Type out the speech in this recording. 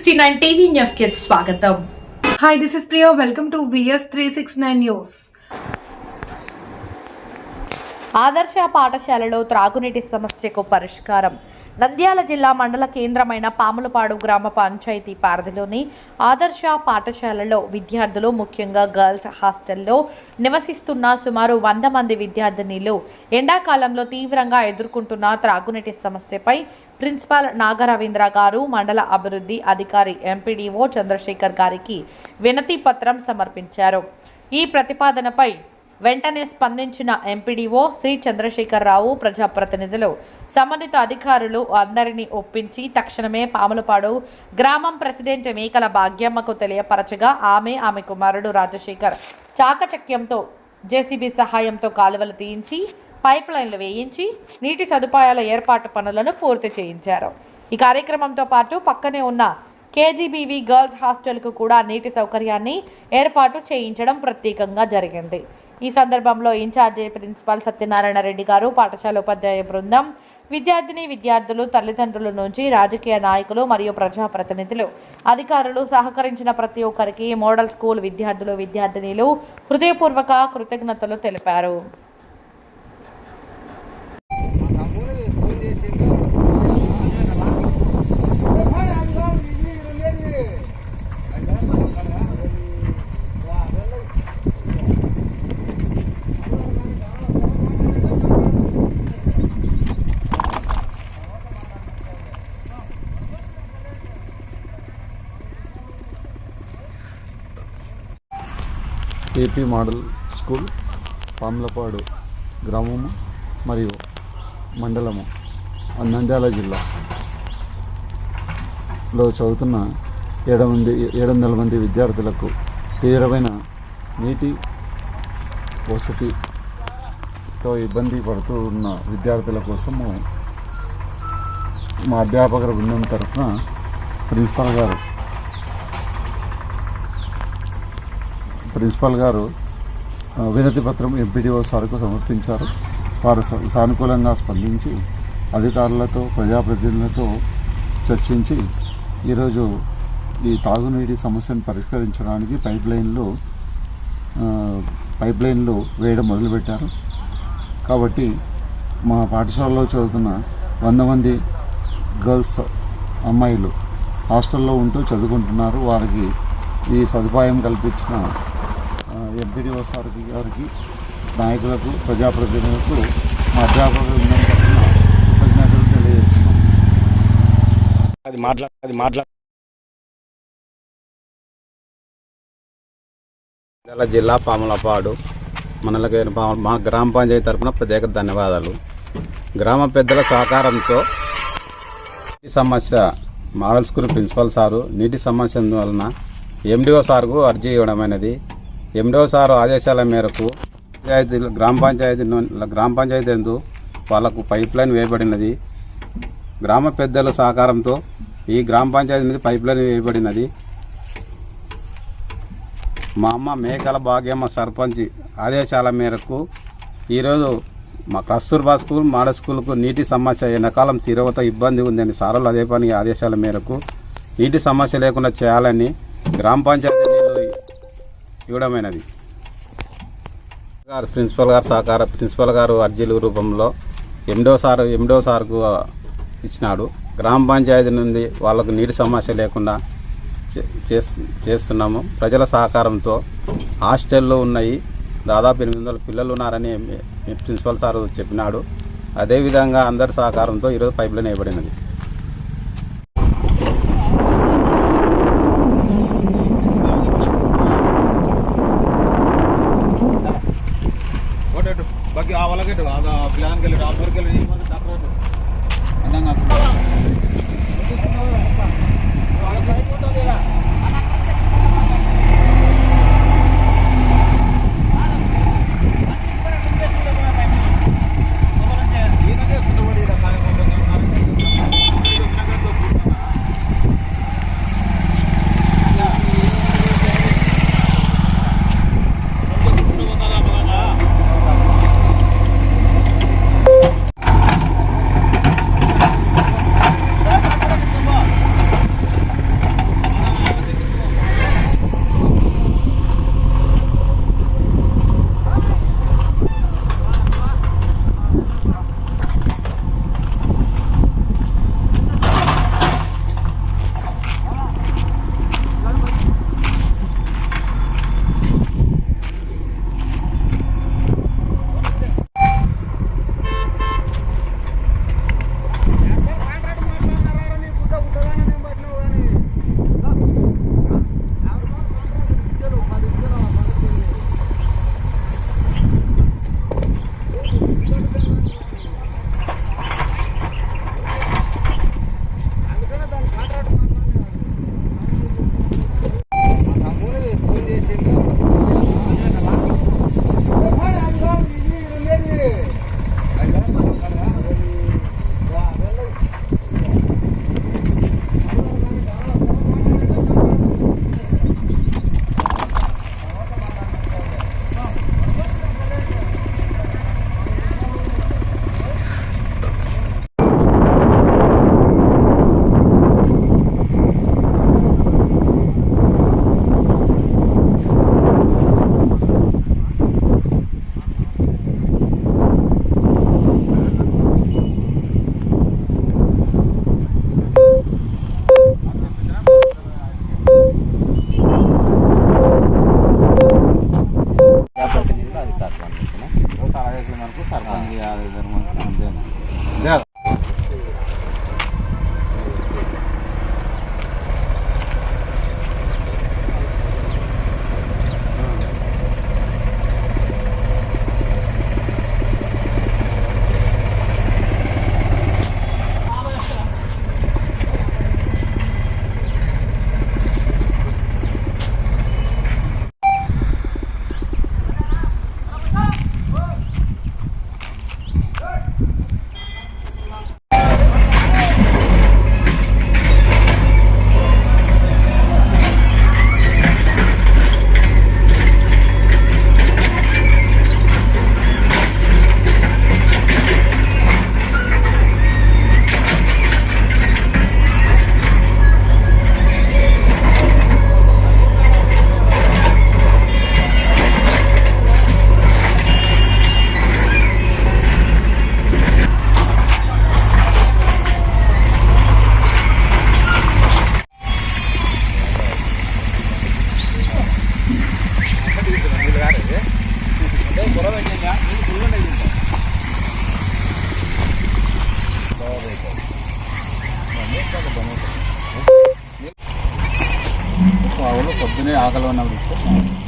V S three sixty nine TV న్యూస్కి స్వాగతం Hi, this is Priya. Welcome to VS369 News. ఆదర్శ పాఠశాలలో త్రాగునీటి సమస్యకు పరిష్కారం నంద్యాల జిల్లా మండల కేంద్రమైన పాములపాడు గ్రామ పంచాయతీ పరిధిలోని ఆదర్శ పాఠశాలలో విద్యార్థులు ముఖ్యంగా గర్ల్స్ హాస్టల్లో నివసిస్తున్న సుమారు వంద మంది విద్యార్థినిలు ఎండాకాలంలో తీవ్రంగా ఎదుర్కొంటున్న త్రాగునీటి సమస్యపై ప్రిన్సిపాల్ నాగరవీంద్ర గారు మండల అభివృద్ధి అధికారి ఎంపీడీఓ చంద్రశేఖర్ గారికి వినతి పత్రం సమర్పించారు. ఈ ప్రతిపాదనపై వెంటనే స్పందించిన ఎంపీడీఓ శ్రీ చంద్రశేఖరరావు ప్రజాప్రతినిధులు సంబంధిత అధికారులు అందరినీ ఒప్పించి తక్షణమే పాములపాడు గ్రామం ప్రెసిడెంట్ మేకల భాగ్యమ్మకు తెలియపరచగా ఆమె ఆమె కుమారుడు రాజశేఖర్ చాకచక్యంతో జేసీబీ సహాయంతో కాలువలు తీయించి పైప్ లైన్లు వేయించి నీటి సదుపాయాల ఏర్పాటు పనులను పూర్తి చేయించారు. ఈ కార్యక్రమంతో పాటు పక్కనే ఉన్న కేజీబీవీ గర్ల్స్ హాస్టల్కు కూడా నీటి సౌకర్యాన్ని ఏర్పాటు చేయించడం ప్రత్యేకంగా జరిగింది. ఈ సందర్భంలో ఇన్ఛార్జి ప్రిన్సిపాల్ సత్యనారాయణ రెడ్డి గారు పాఠశాల ఉపాధ్యాయ బృందం విద్యార్థిని విద్యార్థులు తల్లిదండ్రుల నుంచి రాజకీయ నాయకులు మరియు ప్రజాప్రతినిధులు అధికారులు సహకరించిన ప్రతి ఒక్కరికి మోడల్ స్కూల్ విద్యార్థులు విద్యార్థినిలు హృదయపూర్వక కృతజ్ఞతలు తెలిపారు. ఏపీ మోడల్ స్కూల్ పాములపాడు గ్రామము మరియు మండలము నంద్యాల జిల్లాలో చదువుతున్న ఏడు మంది ఏడు వందల మంది విద్యార్థులకు తీవ్రమైన నీటి వసతితో ఇబ్బంది పడుతూ ఉన్న విద్యార్థుల కోసము మా అధ్యాపకుల బృందం తరఫున ప్రిన్సిపల్ గారు ప్రిన్సిపాల్ గారు వినతి పత్రం ఎంపీడీఓ సార్కు సమర్పించారు. వారు సానుకూలంగా స్పందించి అధికారులతో ప్రజాప్రతినిధులతో చర్చించి ఈరోజు ఈ తాగునీటి సమస్యను పరిష్కరించడానికి పైప్ లైన్లు పైప్ లైన్లు వేయడం మొదలుపెట్టారు. కాబట్టి మా పాఠశాలలో చదువుతున్న వంద మంది గర్ల్స్ అమ్మాయిలు హాస్టల్లో ఉంటూ చదువుకుంటున్నారు. వారికి ఈ సదుపాయం కల్పించిన ఎంపీడీఓ సార్కి గారికి నాయకులకు ప్రజాప్రతినిధులకు మా అధ్యాపక బృందం తరఫున కృతజ్ఞతలు తెలియజేస్తున్నాం. అది మాట్లా అది మాట్లా నంద్యాల జిల్లా పాములపాడు మనలకి మా గ్రామ పంచాయతీ తరఫున ప్రత్యేక ధన్యవాదాలు. గ్రామ పెద్దల సహకారంతో నీటి సమస్య మోడల్ స్కూల్ ప్రిన్సిపల్ సారు నీటి సమస్య వలన ఎండిఓ సార్కు అర్జీ ఇవ్వడమైనది. ఎండిఓ ఎనిమిదవసారి ఆదేశాల మేరకు పంచాయతీ గ్రామ పంచాయతీ గ్రామ పంచాయతీ ఎందు వాళ్ళకు పైప్ లైన్ వేయబడినది. గ్రామ పెద్దల సహకారంతో ఈ గ్రామ పంచాయతీ నుంచి పైప్ లైన్ వేయబడినది. మా అమ్మ మేకల భాగ్యమ్మ సర్పంచ్ ఆదేశాల మేరకు ఈరోజు మా కస్తూర్బా స్కూల్ మాడ స్కూల్కు నీటి సమస్య ఎండాకాలం తీవ్రత ఇబ్బంది ఉందని సారలు అదే పని ఆదేశాల మేరకు నీటి సమస్య లేకుండా చేయాలని గ్రామ పంచాయతీ ఇవ్వడమైనది. గారు ప్రిన్సిపల్ గారు సహకార ప్రిన్సిపల్ గారు అర్జీల రూపంలో ఎండో సార్ ఎండో సార్కు ఇచ్చినాడు. గ్రామ పంచాయతీ నుండి వాళ్ళకు నీటి సమస్య లేకుండా చే- చేస్తున్నాము. ప్రజల సహకారంతో హాస్టల్లో ఉన్నాయి. దాదాపు ఎనిమిది వందల పిల్లలు ఉన్నారని ప్రిన్సిపల్ సార్ చెప్పినాడు. అదేవిధంగా అందరి సహకారంతో ఈరోజు పైప్లైన్ వేయబడినది. ప్లాన్ కలిగి వాళ్ళకి ప్లాన్కి వెళ్ళి ఆ ఊరికి ఆవులు పొద్దునే ఆకలి ఉన్నప్పుడు ఇస్తే